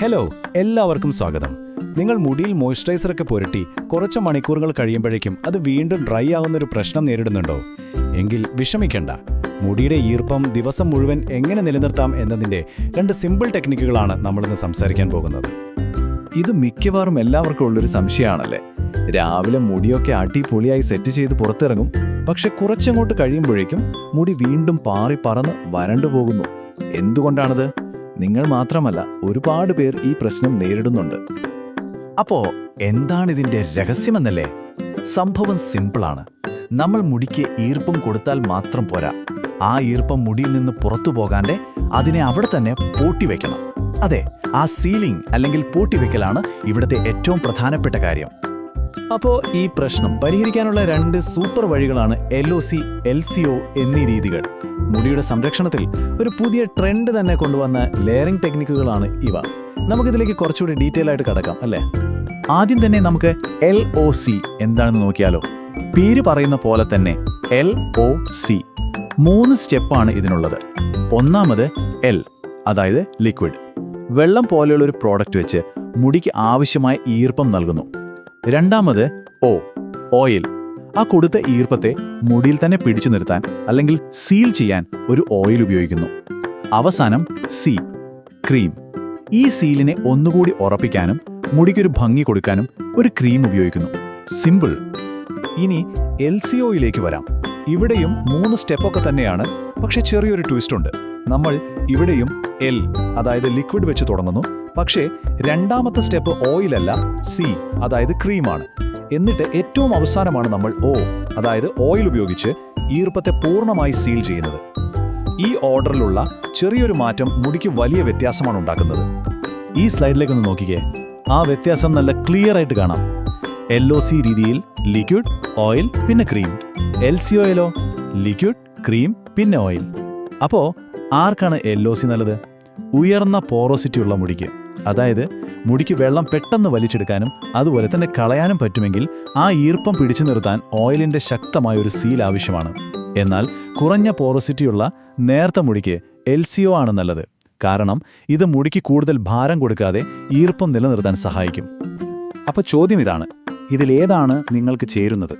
Hello എല്ലാവർക്കും സ്വാഗതം. നിങ്ങൾ മുടിയിൽ മോയ്സ്ചറൈസർ ഒക്കെ പുരട്ടി കുറച്ച് മണിക്കൂറുകൾ കഴിയുമ്പോഴേക്കും അത് വീണ്ടും ഡ്രൈ ആവുന്ന ഒരു പ്രശ്നം നേരിടുന്നുണ്ടോ? എങ്കിൽ വിഷമിക്കണ്ട. മുടിയുടെ ഈർപ്പം ദിവസം മുഴുവൻ എങ്ങനെ നിലനിർത്താം എന്നതിന്റെ രണ്ട് സിമ്പിൾ ടെക്നിക്കുകളാണ് നമ്മളിന്ന് സംസാരിക്കാൻ പോകുന്നത്. ഇത് മിക്കവാറും എല്ലാവർക്കും ഉള്ളൊരു സംശയമാണല്ലേ? രാവിലെ മുടിയൊക്കെ അടിപൊളിയായി സെറ്റ് ചെയ്ത് പുറത്തിറങ്ങും. പക്ഷെ കുറച്ചങ്ങോട്ട് കഴിയുമ്പോഴേക്കും മുടി വീണ്ടും പാറി പറന്ന് വരണ്ടു പോകുന്നു എന്തുകൊണ്ടാണത്? നിങ്ങൾ മാത്രമല്ല ഒരുപാട് പേർ ഈ പ്രശ്നം നേരിടുന്നുണ്ട്. അപ്പോ എന്താണ് ഇതിന്റെ രഹസ്യമെന്നല്ലേ? സംഭവം സിമ്പിളാണ്. നമ്മൾ മുടിക്ക് ഈർപ്പം കൊടുത്താൽ മാത്രം പോരാ. ആ ഈർപ്പം മുടിയിൽ നിന്ന് പുറത്തു പോകാതെ അതിനെ അവിടെ തന്നെ പൂട്ടിവെക്കണം അതെ ആ സീലിംഗ് അല്ലെങ്കിൽ പൂട്ടിവെക്കലാണ് ഇവിടുത്തെ ഏറ്റവും പ്രധാനപ്പെട്ട കാര്യം. അപ്പോ ഈ പ്രശ്നം പരിഹരിക്കാനുള്ള രണ്ട് സൂപ്പർ വഴികളാണ് L O C L C O എന്നീ രീതികൾ. മുടിയുടെ സംരക്ഷണത്തിൽ ഒരു പുതിയ ട്രെൻഡ് തന്നെ കൊണ്ടുവന്ന ലെയറിംഗ് ടെക്നിക്കുകളാണ് ഇവ. നമുക്കിതിലേക്ക് കുറച്ചുകൂടി ഡീറ്റെയിൽ ആയിട്ട് കടക്കാം അല്ലേ? ആദ്യം തന്നെ നമുക്ക് എൽ ഒ സി എന്താണെന്ന് നോക്കിയാലോ. പേര് പറയുന്ന പോലെ തന്നെ എൽ ഒ സി മൂന്ന് സ്റ്റെപ്പാണ് ഇതിനുള്ളത്. ഒന്നാമത് എൽ അതായത് ലിക്വിഡ് വെള്ളം പോലെയുള്ള ഒരു പ്രോഡക്റ്റ് വെച്ച് മുടിക്ക് ആവശ്യമായ ഈർപ്പം നൽകുന്നു. രണ്ടാമത് ഓ ഓയിൽ. ആ കൊടുത്ത ഈർപ്പത്തെ മുടിയിൽ തന്നെ പിടിച്ചു നിർത്താൻ അല്ലെങ്കിൽ സീൽ ചെയ്യാൻ ഒരു ഓയിൽ ഉപയോഗിക്കുന്നു. അവസാനം സി ക്രീം. ഈ സീലിനെ ഒന്നുകൂടി ഉറപ്പിക്കാനും മുടിക്കൊരു ഭംഗി കൊടുക്കാനും ഒരു ക്രീം ഉപയോഗിക്കുന്നു. സിമ്പിൾ. ഇനി എൽ സി ഒയിലേക്ക് വരാം. ഇവിടെയും മൂന്ന് സ്റ്റെപ്പൊക്കെ തന്നെയാണ് പക്ഷെ ചെറിയൊരു ട്വിസ്റ്റ് ഉണ്ട്. നമ്മൾ ഇവിടെയും എൽ അതായത് ലിക്വിഡ് വെച്ച് തുടങ്ങുന്നു. പക്ഷേ രണ്ടാമത്തെ സ്റ്റെപ്പ് ഓയിലല്ല സി അതായത് ക്രീമാണ് എന്നിട്ട് ഏറ്റവും അവസാനമാണ് നമ്മൾ ഓ അതായത് ഓയിൽ ഉപയോഗിച്ച് ഈർപ്പത്തെ പൂർണമായി സീൽ ചെയ്യുന്നത്. ഈ ഓർഡറിലുള്ള ചെറിയൊരു മാറ്റം മുടിക്ക് വലിയ വ്യത്യാസമാണ് ഉണ്ടാക്കുന്നത്. ഈ സ്ലൈഡിലേക്ക് ഒന്ന് നോക്കിക്കേ. ആ വ്യത്യാസം നല്ല ക്ലിയർ ആയിട്ട് കാണാം. എൽ ഒ സി രീതിയിൽ ലിക്വിഡ് ഓയിൽ പിന്നെ ക്രീം എൽ സി ഓയിലോ ലിക്വിഡ് ക്രീം പിന്നെ ഓയിൽ അപ്പോ ആർക്കാണ് എൽ ഒ സി നല്ലത്? ഉയർന്ന പോറോസിറ്റി ഉള്ള മുടിക്ക്. അതായത് മുടിക്ക് വെള്ളം പെട്ടെന്ന് വലിച്ചെടുക്കാനും അതുപോലെ തന്നെ കളയാനും പറ്റുമെങ്കിൽ ആ ഈർപ്പം പിടിച്ചു നിർത്താൻ ഓയിലിന്റെ ശക്തമായ ഒരു സീൽ ആവശ്യമാണ്. എന്നാൽ കുറഞ്ഞ പോറോസിറ്റിയുള്ള നേർത്ത മുടിക്ക് എൽ സി ഒ ആണ് നല്ലത്. കാരണം ഇത് മുടിക്ക് കൂടുതൽ ഭാരം കൊടുക്കാതെ ഈർപ്പം നിലനിർത്താൻ സഹായിക്കും. അപ്പോൾ ചോദ്യം ഇതാണ്. ഇതിലേതാണ് നിങ്ങൾക്ക് ചേരുന്നത്?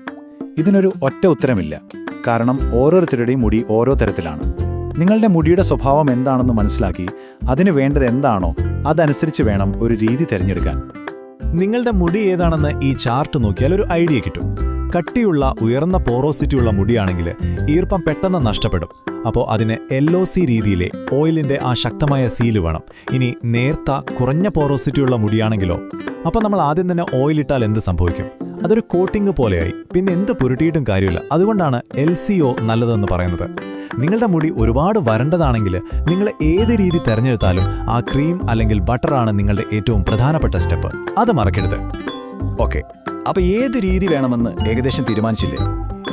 ഇതിനൊരു ഒറ്റ ഉത്തരമില്ല. കാരണം ഓരോരുത്തരുടെയും മുടി ഓരോ തരത്തിലാണ്. നിങ്ങളുടെ മുടിയുടെ സ്വഭാവം എന്താണെന്ന് മനസ്സിലാക്കി അതിന് വേണ്ടത് എന്താണോ അതനുസരിച്ച് വേണം ഒരു രീതി തിരഞ്ഞെടുക്കാൻ. നിങ്ങളുടെ മുടി ഏതാണെന്ന് ഈ ചാർട്ട് നോക്കിയാൽ ഒരു ഐഡിയ കിട്ടും. കട്ടിയുള്ള ഉയർന്ന പോറോസിറ്റി ഉള്ള മുടിയാണെങ്കിൽ ഈർപ്പം പെട്ടെന്ന് നഷ്ടപ്പെടും. അപ്പോൾ അതിന് എൽ ഒ സി രീതിയിലെ ഓയിലിന്റെ ആ ശക്തമായ സീൽ വേണം. ഇനി നേർത്ത കുറഞ്ഞ പോറോസിറ്റി ഉള്ള മുടിയാണെങ്കിലോ. അപ്പോൾ നമ്മൾ ആദ്യം തന്നെ ഓയിലിട്ടാൽ എന്ത് സംഭവിക്കും? അതൊരു കോട്ടിംഗ് പോലെയായി. പിന്നെ എന്ത് പുരുട്ടിയിട്ടും കാര്യമില്ല. അതുകൊണ്ടാണ് എൽ നല്ലതെന്ന് പറയുന്നത്. നിങ്ങളുടെ മുടി ഒരുപാട് വരണ്ടതാണെങ്കിൽ നിങ്ങൾ ഏത് രീതി തിരഞ്ഞെടുത്താലും ആ ക്രീം അല്ലെങ്കിൽ ബട്ടറാണ് നിങ്ങളുടെ ഏറ്റവും പ്രധാനപ്പെട്ട സ്റ്റെപ്പ്. അത് മറക്കരുത്. ഓക്കെ. അപ്പൊ ഏത് രീതി വേണമെന്ന് ഏകദേശം തീരുമാനിച്ചില്ലേ?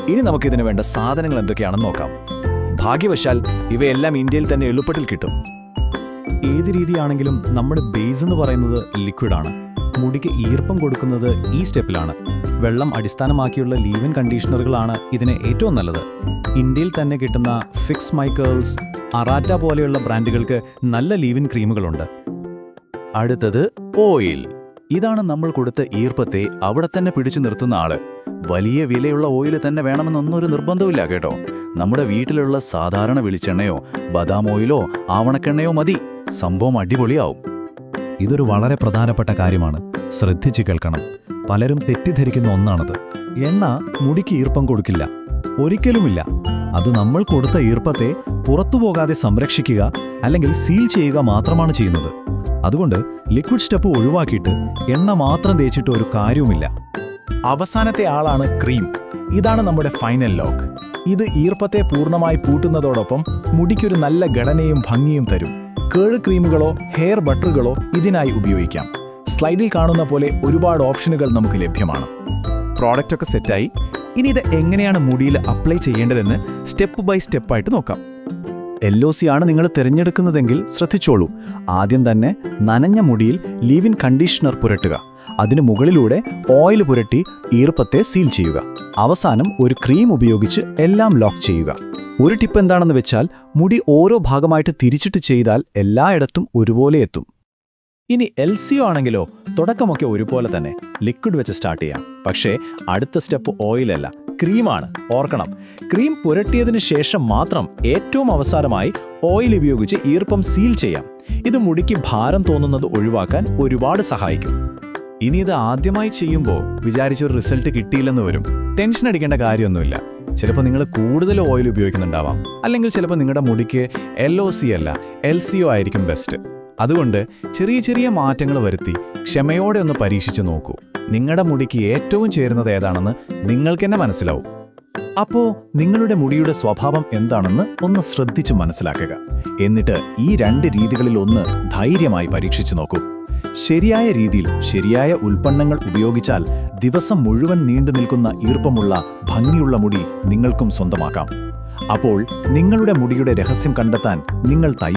ഇനി നമുക്കിതിന് വേണ്ട സാധനങ്ങൾ എന്തൊക്കെയാണെന്ന് നോക്കാം. ഭാഗ്യവശാൽ ഇവയെല്ലാം ഇന്ത്യയിൽ തന്നെ എളുപ്പത്തിൽ കിട്ടും. ഏത് രീതിയാണെങ്കിലും നമ്മുടെ ബേസ് എന്ന് പറയുന്നത് ലിക്വിഡാണ് മുടിക്ക് ഈർപ്പം കൊടുക്കുന്നത് ഈ സ്റ്റെപ്പിലാണ് വെള്ളം അടിസ്ഥാനമാക്കിയുള്ള ലീവൻ കണ്ടീഷണറുകളാണ് ഇതിന് ഏറ്റവും നല്ലത്. ഇന്ത്യയിൽ തന്നെ കിട്ടുന്ന ഫിക്സ് മൈക്കേൾസ് അറാറ്റ പോലെയുള്ള ബ്രാൻഡുകൾക്ക് നല്ല ലീവിൻ ക്രീമുകളുണ്ട്. അടുത്തത് ഓയിൽ. ഇതാണ് നമ്മൾ കൊടുത്ത ഈർപ്പത്തെ അവിടെ തന്നെ പിടിച്ചു നിർത്തുന്ന ആൾ. വലിയ വിലയുള്ള ഓയിൽ തന്നെ വേണമെന്നൊന്നും ഒരു നിർബന്ധമില്ല കേട്ടോ. നമ്മുടെ വീട്ടിലുള്ള സാധാരണ വെളിച്ചെണ്ണയോ ബദാം ഓയിലോ ആവണക്കെണ്ണയോ മതി. സംഭവം അടിപൊളിയാവും. ഇതൊരു വളരെ പ്രധാനപ്പെട്ട കാര്യമാണ്. ശ്രദ്ധിച്ചു കേൾക്കണം. പലരും തെറ്റിദ്ധരിക്കുന്ന ഒന്നാണത്. എണ്ണ മുടിക്ക് ഈർപ്പം കൊടുക്കില്ല. ഒരിക്കലുമില്ല. അത് നമ്മൾ കൊടുത്ത ഈർപ്പത്തെ പുറത്തു പോകാതെ സംരക്ഷിക്കുക അല്ലെങ്കിൽ സീൽ ചെയ്യുക മാത്രമാണ് ചെയ്യുന്നത്. അതുകൊണ്ട് ലിക്വിഡ് സ്റ്റെപ്പ് ഒഴിവാക്കിയിട്ട് എണ്ണ മാത്രം തേച്ചിട്ട് ഒരു കാര്യവുമില്ല. അവസാനത്തെ ആളാണ് ക്രീം ഇതാണ് നമ്മുടെ ഫൈനൽ ലോക്ക് ഇത് ഈർപ്പത്തെ പൂർണമായി പൂട്ടുന്നതോടൊപ്പം മുടിക്കൊരു നല്ല ഘടനയും ഭംഗിയും തരും. കേഴ് ക്രീമുകളോ ഹെയർ ബട്ടറുകളോ ഇതിനായി ഉപയോഗിക്കാം. സ്ലൈഡിൽ കാണുന്ന പോലെ ഒരുപാട് ഓപ്ഷനുകൾ നമുക്ക് ലഭ്യമാണ്. പ്രോഡക്റ്റൊക്കെ സെറ്റായി ഇനി ഇത് എങ്ങനെയാണ് മുടിയിൽ അപ്ലൈ ചെയ്യേണ്ടതെന്ന് സ്റ്റെപ്പ് ബൈ സ്റ്റെപ്പായിട്ട് നോക്കാം. എൽ ഒ സി ആണ് നിങ്ങൾ തിരഞ്ഞെടുക്കുന്നതെങ്കിൽ ശ്രദ്ധിച്ചോളൂ. ആദ്യം തന്നെ നനഞ്ഞ മുടിയിൽ ലീവിൻ കണ്ടീഷണർ പുരട്ടുക. അതിന് മുകളിലൂടെ ഓയിൽ പുരട്ടി ഈർപ്പത്തെ സീൽ ചെയ്യുക. അവസാനം ഒരു ക്രീം ഉപയോഗിച്ച് എല്ലാം ലോക്ക് ചെയ്യുക. ഒരു ടിപ്പ് എന്താണെന്ന് വെച്ചാൽ മുടി ഓരോ ഭാഗമായിട്ട് തിരിച്ചിട്ട് ചെയ്താൽ എല്ലായിടത്തും ഒരുപോലെ എത്തും. ഇനി എൽ സി ഒ ആണെങ്കിലോ തുടക്കമൊക്കെ ഒരുപോലെ തന്നെ ലിക്വിഡ് വെച്ച് സ്റ്റാർട്ട് ചെയ്യാം. പക്ഷേ അടുത്ത സ്റ്റെപ്പ് ഓയിലല്ല ക്രീമാണ്. ഓർക്കണം. ക്രീം പുരട്ടിയതിന് ശേഷം മാത്രം ഏറ്റവും അവസാനമായി ഓയിൽ ഉപയോഗിച്ച് ഈർപ്പം സീൽ ചെയ്യാം. ഇത് മുടിക്ക് ഭാരം തോന്നുന്നത് ഒഴിവാക്കാൻ ഒരുപാട് സഹായിക്കും. ഇനി ഇത് ആദ്യമായി ചെയ്യുമ്പോൾ വിചാരിച്ചൊരു റിസൾട്ട് കിട്ടിയില്ലെന്ന് വരും. ടെൻഷൻ അടിക്കേണ്ട കാര്യമൊന്നുമില്ല. ചിലപ്പോൾ നിങ്ങൾ കൂടുതൽ ഓയിൽ ഉപയോഗിക്കുന്നുണ്ടാവാം. അല്ലെങ്കിൽ ചിലപ്പോൾ നിങ്ങളുടെ മുടിക്ക് എൽ ഒ സി അല്ല എൽ സി ഒ ആയിരിക്കും ബെസ്റ്റ്. അതുകൊണ്ട് ചെറിയ ചെറിയ മാറ്റങ്ങൾ വരുത്തി ക്ഷമയോടെ ഒന്ന് പരീക്ഷിച്ച് നോക്കൂ. നിങ്ങളുടെ മുടിക്ക് ഏറ്റവും ചേരുന്നത് ഏതാണെന്ന് നിങ്ങൾക്ക് തന്നെ മനസ്സിലാവും. അപ്പോ നിങ്ങളുടെ മുടിയുടെ സ്വഭാവം എന്താണെന്ന് ഒന്ന് ശ്രദ്ധിച്ചു മനസ്സിലാക്കുക. എന്നിട്ട് ഈ രണ്ട് രീതികളിൽ ഒന്ന് ധൈര്യമായി പരീക്ഷിച്ചു നോക്കൂ. ശരിയായ രീതിയിൽ ശരിയായ ഉൽപ്പന്നങ്ങൾ ഉപയോഗിച്ചാൽ ദിവസം മുഴുവൻ നീണ്ടു നിൽക്കുന്ന ഈർപ്പമുള്ള ഭംഗിയുള്ള മുടി നിങ്ങൾക്കും സ്വന്തമാക്കാം. അപ്പോൾ നിങ്ങളുടെ മുടിയുടെ രഹസ്യം കണ്ടെത്താൻ നിങ്ങൾ തയ്യാറാണ്